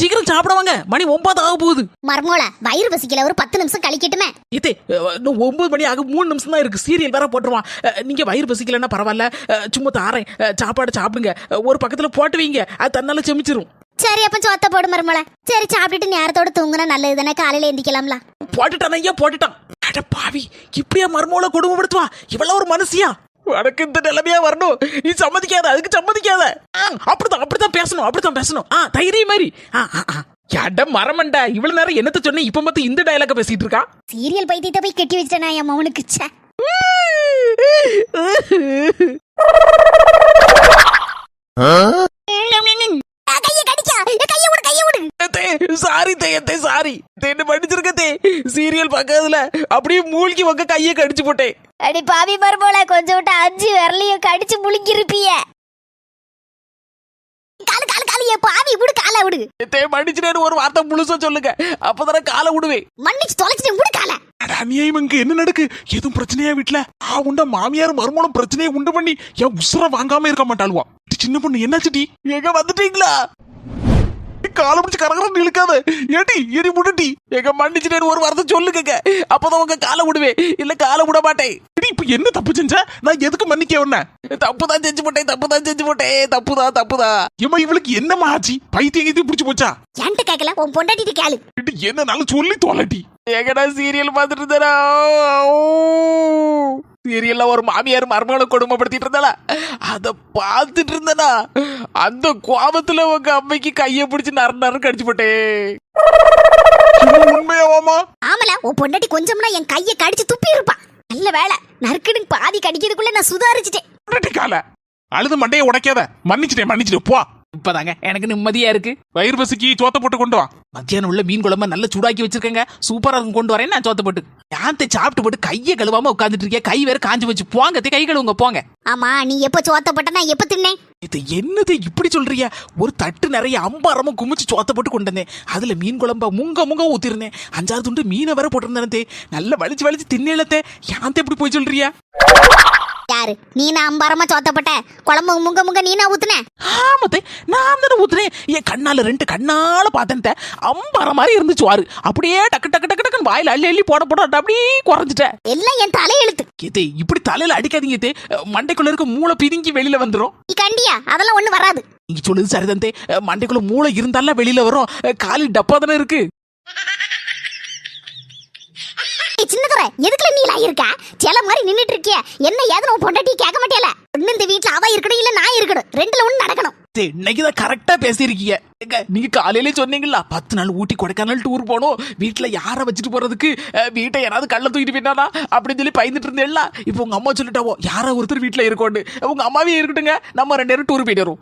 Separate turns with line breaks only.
சீக்கிரம் சாப்பிடுவாங்க. மணி ஒன்பது ஆக போகுது.
மர்மோளா வயிறு பசிக்கல ஒரு பத்து நிமிஷம் கழிக்கட்டுமே.
இதே இன்னும் ஒன்பது மணி ஆக மூணு நிமிஷம் தான் இருக்கு. சீரியல் வேற போட்டுருவான். நீங்க வயிறு பசிக்கலன்னா பரவாயில்ல. சும்மா தாரேன். சாப்பாடு சாப்பிடுங்க. ஒரு பக்கத்துல போட்டு வைங்க. அது தன்னால செமிச்சிரும்.
சரி அப்ப சொத்த போடு மர்மோளா. சரி சாப்பிட்டுட்டு நேரத்தோட தூங்குனா நல்லது தானே. காலையில எந்திக்கலாம்ல.
போட்டுட்டான் ஐயா போட்டுட்டான். அட பாவி இப்படியா மர்மோல கொடுமைப்படுத்துவா இவ்வளவு ஒரு மனசியா உனக்கு இந்த நிலைமையா வரணும். நீ சம்மதிக்காத அதுக்கு சம்மதிக்காத. அப்படிதான் அப்படிதான் பேசணும் அப்படிதான் பேசணும். ஆ தைரியம் மாதிரி. அட மரமண்டா? இவ்வளவு நேரம் என்னத்த சொன்னேன் இப்ப மட்டும் இந்த டயலாக பேசிட்டு இருக்கா?
சீரியல் பைத்தியத்தை போய் கெட்டி வச்சிட்டேனா என் மவனுக்கு ச்சே. ஆ, கையை கடிக்கா ஏ, கையை விடு கையை விடு
சாரி தேயத்தே சாரி தேன்னு படிச்சிருக்கத்தே சீரியல் பார்க்கறதுல அப்படியே மூழ்கி உங்க கையை கடிச்சு போட்டேன்.
அடி பாவி மர்மோளா கொஞ்சம் விட்டு அஞ்சு விரலையும் கடிச்சு முழுங்கிருப்பிய. காலு காலு காலு ஏ பாவி விடு காலை விடு.
தே மன்னிச்சிட்டேன்னு ஒரு வார்த்தை முழுசா சொல்லுங்க. அப்பதானே காலை விடுவேன்.
மன்னிச்சு தொலைச்சிட்டு விடு காலை.
அட அநியாயம் இங்க என்ன நடக்கு? எதுவும் பிரச்சனையா வீட்ல? ஆ உண்ட மாமியார் மருமகளும் பிரச்சனையை உண்டு பண்ணி என் உசுர வாங்காம இருக்க மாட்டாளுவா. சின்ன பொண்ணு என்னாச்சுடி
எங்க வந்துட்டீங்களா?
காலை பிடிச்சு கரகரன்னு இழுக்காத ஏடி எரி முடுடி
எங்க மன்னிச்சிட்டேன்னு ஒரு வார்த்தை சொல்லுங்க அப்பதான் உங்க காலை விடுவேன். இல்ல காலை விட மாட்டேன்.
இப்ப என்ன தப்பு செஞ்ச? நான் எதுக்கு மன்னிக்க உன்ன?
தப்பு தான் செஞ்சு போட்டேன் தப்பு தான் செஞ்சு போட்டேன். தப்புதான் தப்புதான்
இம்மா இவளுக்கு என்னம்மா ஆச்சு? பைத்தியம் கீத்தியம் பிடிச்சு போச்சா?
என்கிட்ட கேட்கல உன் பொண்டாட்டிட்டு கேளு.
என்னனாலும் சொல்லி தொலைட்டி
எங்கடா சீரியல் பார்த்துட்டு இருந்தா சீரியல்ல ஒரு மாமியார் மருமகளை கொடுமைப்படுத்திட்டு இருந்தாளா? அத பார்த்துட்டு இருந்தனா? அந்த கோபத்துல உங்க அம்மைக்கு கைய பிடிச்சு நர நர கடிச்சு போட்டேன்.
உண்மையாவாமா?
ஆமல உன் பொண்டாட்டி கொஞ்சம்னா என் கையை கடிச்சு துப்பி இருப்பா நல்ல வேலை நறுக்குன்னு பாதி கடிக்கிறதுக்குள்ள நான் சுதாரிச்சுட்டேன்.
அழுது மண்டையை உடைக்காத. மன்னிச்சிட்டேன் மன்னிச்சிட்டேன். போ.
இப்பதாங்க. எனக்கு நிம்மதியா இருக்கு.
வயிறு பசிக்கு சோத்த போட்டு கொண்டு வா.
மத்தியானம் உள்ள மீன் குழம்பு நல்லா சூடாக்கி வச்சிருக்கேங்க. சூப்பரா இருக்கும். கொண்டு வரேன். நான் சோத்த போட்டு. யாத்தை சாப்பிட்டு போட்டு கையை கழுவாம உட்காந்துட்டு இருக்கேன் கை வேற காஞ்சு வச்சு போங்க தே, கை கழுவுங்க. போங்க.
ஆமா நீ எப்ப சோத்தப்பட்ட நான் எப்ப தின்னேன்
இது என்னது இப்படி சொல்றியா ஒரு தட்டு நிறைய அம்பாரமும் குமிச்சு சோத்த போட்டு கொண்டு வந்தேன். அதுல மீன் குழம்ப முங்க முங்க ஊத்திருந்தேன். அஞ்சாறு துண்டு மீனை வேற போட்டிருந்தேன் தே நல்லா வலிச்சு வலிச்சு தின்னேலத்தே யாத்த இப்படி போய் சொல்றியா
யாரு? நீ நான் அம்பாரமா சோத்தப்பட்ட குழம்பு முங்க முங்க நீ நான் ஊத்துன?
நான் தானே ஊத்துனேன். என் கண்ணால ரெண்டு கண்ணால பார்த்தேன் அம்பார மாதிரி இருந்துச்சு வாரு. அப்படியே டக்கு டக்கு டக்கு டக்குன்னு வாயில அள்ளி அள்ளி போட போட அப்படியே குறைஞ்சிட்டேன்
எல்லாம் என் தலையெழுத்து
ஏத்தே இப்படி தலையில அடிக்காதீங்க தே. மண்டைக்குள்ள இருக்க மூளை பிதுங்கி வெளியில வந்துரும்.
கண்டியா? அதெல்லாம் ஒண்ணு வராது.
நீங்க சொல்லுது சரிதான் தே. மண்டைக்குள்ள மூளை இருந்தாலும் வெளியில வரும். காலில் டப்பா தானே இருக்கு.
சின்னதுரை எதுக்குல நீ இருக்க? சில மாதிரி நின்னுட்டு இருக்கிய. என்ன ஏதுன்னு உன் பொண்டாட்டி கேட்க மாட்டேல. ஒண்ணு இந்த வீட்டுல அவ இருக்கணும் இல்ல நான் இருக்கணும். ரெண்டுல ஒண்ணு நடக்கணும்.
இன்னைக்கு தான் கரெக்டா பேசியிருக்கீங்க. ஏங்க, நீங்க காலையில சொன்னீங்களா பத்து நாள் ஊட்டி கொடைக்கானல் டூர் போனோம். வீட்டுல யார வச்சுட்டு போறதுக்கு வீட்டை யாராவது கள்ள தூக்கிட்டு போயிட்டானா? அப்படின்னு சொல்லி பயந்துட்டு இருந்தேன்ல. இப்போ உங்க அம்மா சொல்லிட்டாவோ யாரோ ஒருத்தர் வீட்டுல இருக்கோண்டு உங்க அம்மாவே இருக்கட்டுங்க. நம்ம ரெண்டு பேரும் டூர் போயிட்டு வரும்